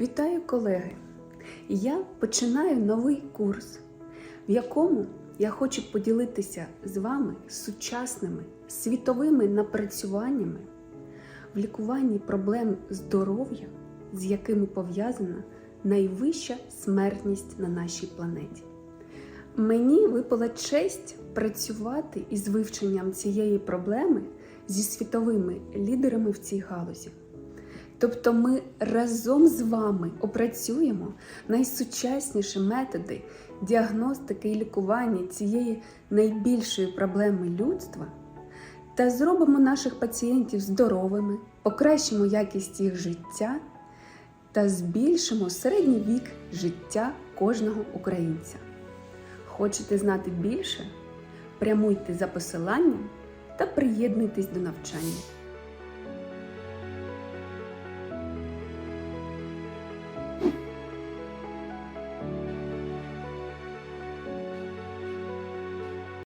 Вітаю, колеги! Я починаю новий курс, в якому я хочу поділитися з вами сучасними світовими напрацюваннями в лікуванні проблем здоров'я, з якими пов'язана найвища смертність на нашій планеті. Мені випала честь працювати із вивченням цієї проблеми зі світовими лідерами в цій галузі. Тобто ми разом з вами опрацюємо найсучасніші методи діагностики і лікування цієї найбільшої проблеми людства та зробимо наших пацієнтів здоровими, покращимо якість їх життя та збільшимо середній вік життя кожного українця. Хочете знати більше? Прямуйте за посиланням та приєднуйтесь до навчання.